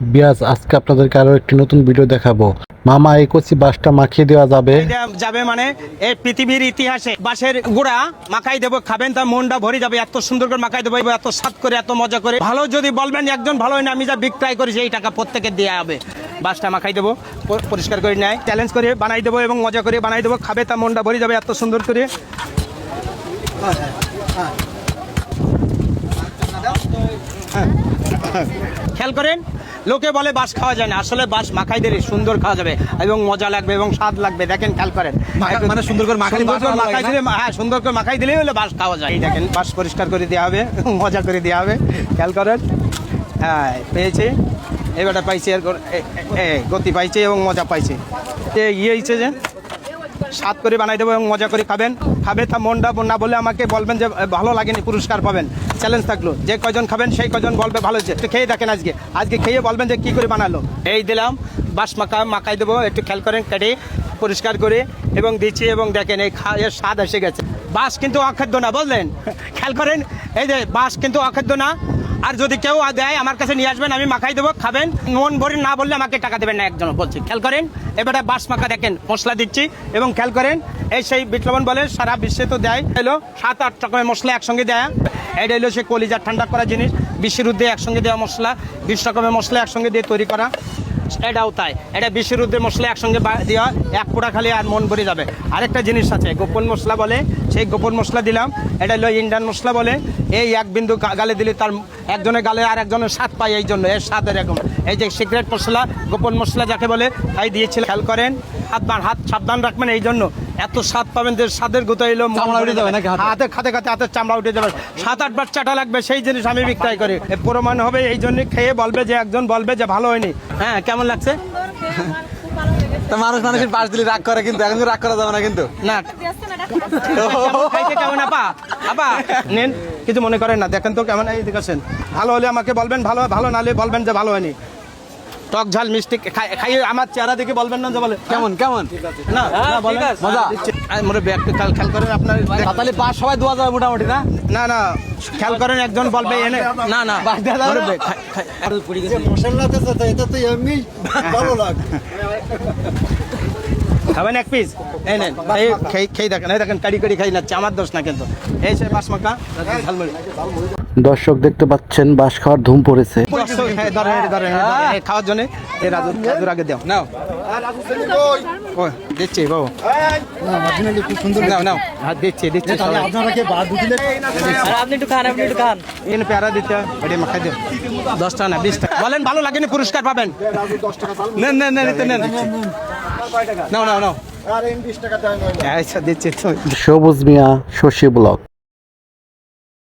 বিয়াজ, আজকে আপনাদেরকে আরও একটি নতুন ভিডিও দেখাবো। মামা, এই কচি বাসটা মাখিয়ে দেওয়া যাবে। যাবে মানে এই পৃথিবীর ইতিহাসে। বাঁশের গুড়া মাখাই দেবো, খাবেন তার মনটা ভরে যাবে, এত সুন্দর করে মাখাই দেবো, এত স্বাদ করে, এত মজা করে। ভালো যদি বলবেন একজন ভালো না, আমি যা বিক্রয় করি, সেই টাকা প্রত্যেকে দেওয়া হবে। বাসটা মাখাই দেবো পরিষ্কার করে নেয় চ্যালেঞ্জ করে বানাই দেবো এবং মজা করে বানাই দেবো, খাবে তার মনটা ভরে যাবে, এত সুন্দর করে। খেয়াল করেন? লোকে বলে বাস খাওয়া যায় না। আসলে বাস মাখাই দিলে সুন্দর খাওয়া যাবে এবং মজা লাগবে এবং স্বাদ লাগবে। দেখেন খেয়াল করেন। মানে সুন্দর করে মাখাই মাখাই দিলে হ্যাঁ সুন্দর করে মাখাই দিলেই হলে বাস খাওয়া যায়। এই দেখেন বাস পরিষ্কার করে দেওয়া হবে মজা করে দেওয়া হবে। খেয়াল করেন। হ্যাঁ পেয়েছি। এবারটা পাইছি এর গতি পাইছে এবং মজা পাইছে। এই ইয়ে হয়েছে যে স্বাদ করে বানাই দেবো এবং মজা করে খাবেন। খাবে তা মনটা না বলে আমাকে বলবেন যে ভালো লাগেনি, পুরস্কার পাবেন। চ্যালেঞ্জ থাকল। যে কজন খাবেন, সেই কজন বলবে, ভালো হয়েছে। একটু খেয়ে দেখেন আজকে। আজকে খেয়ে বলবেন যে, কি করে বানালো। এই দিলাম বাস মাখা মাখাই দেবো, একটু খেয়াল করেন, কেটে পরিষ্কার করে এবং দিচ্ছি এবং দেখেন এই এর স্বাদ এসে গেছে। বাস কিন্তু অখাদ্য না বললেন খেয়াল করেন? এই যে বাস কিন্তু অখাদ্য না। আর যদি কেউ দেয়, আমার কাছে নিয়ে আসবেন, আমি মাখাই দেবো, খাবেন। মন ভরে না বললে আমাকে টাকা দেবেন না একজন বলছি। খেয়াল করেন, এবারে বাস মাখা দেখেন, মশলা দিচ্ছি। এবং খেয়াল করেন, এই সেই বিপ্লবন বলে, সারা বিশ্বে তো দেয়। এলো সাত, আট রকমের মশলা একসঙ্গে দেয়। এটা হলো সে কলিজা ঠান্ডা করা জিনিস। বিশ্বের উদ্দে একসঙ্গে দেওয়া মশলা, বিশ রকমের মশলা একসঙ্গে দিয়ে তৈরি করা। এটাও তাই। এটা বিশ্বের উদ্দে মশলা একসঙ্গে দেওয়া, এক পোড়া খালি আর মন ভরে যাবে। আরেকটা জিনিস আছে, গোপন মশলা বলে, সেই গোপন মশলা দিলাম। এটা হলো ইন্ডিয়ান মশলা বলে। এই এক বিন্দু গালে দিলে তার একজনের গালে আর একজনের স্বাদ পায় এই জন্য এর স্বাদ এরকম। এই যে সিক্রেট মশলা, গোপন মশলা যাকে বলে, তাই দিয়েছিল খেয়াল করেন, হাত হাত সাবধান রাখবেন এই জন্য। এত স্বাদ পাবেন যে স্বাদের গোতা এলো চামড়া উঠে যাবে নাকি হাতে? হাতে খাতে খাতে হাতের চামড়া উঠে যাবে। সাত আট বার চাটা লাগবে সেই জিনিস আমি বিক্রয় করি। এ প্রমাণ হবে এই জন্য খেয়ে বলবে যে একজন বলবে যে ভালো হয়নি। হ্যাঁ কেমন লাগছে? তা মানুষ মানুষের পাশ দিলে রাগ করে কিন্তু এখন রাগ করা যাবে না কিন্তু। না। কেমন আপা? আপা নেন কিছু মনে করেন না। দেখেন তো কেমন এই দেখেছেন ভালো হলে আমাকে বলবেন ভালো ভালো না হলে বলবেন যে ভালো হয়নি। টক ঝাল মিষ্টি খাই- খাইয়ে আমার চেহারা দেখে বলবেন না যে বলে। কেমন কেমন? না না বলেন। মজা। মোরে ব্যাগ খেয়াল খেয়াল করেন আপনার তাহলে পাঁচ সবাই দোয়া যাবে মোটামুটি না? না না খেয়াল করেন একজন বলবে এনে। না না। মশলা না? এটা তো এমনি ভালো লাগে। খাবেন এক পিস এই নেন এই খেয়ে দেখেন এই দেখেন কাড়ি কাড়ি খাই যাচ্ছে আমার দোষ না কিন্তু। এই সে মাকা ঝালমুড়ি। দর্শক দেখতে পাচ্ছেন বাস খাওয়ার ধুম পড়েছে। হ্যাঁ, খাওয়ার জন্য এই রাজু রাজুর আগে দাও। নাও। ও দিচ্ছি বাবু। খুব সুন্দর নাও নাও। হাত দিচ্ছি দিচ্ছি তাহলে সবাই। আপনারা কি বাদ দিলে এখানে প্যারা দিতে এটা মাখাই দিও। দশ টাকা না বিশ টাকা। বলেন ভালো লাগেনি পুরস্কার পাবেন। নেন নেন। নেন নেন। নাও নাও আচ্ছা দিচ্ছি তো সবুজ মিয়া শশী ব্লক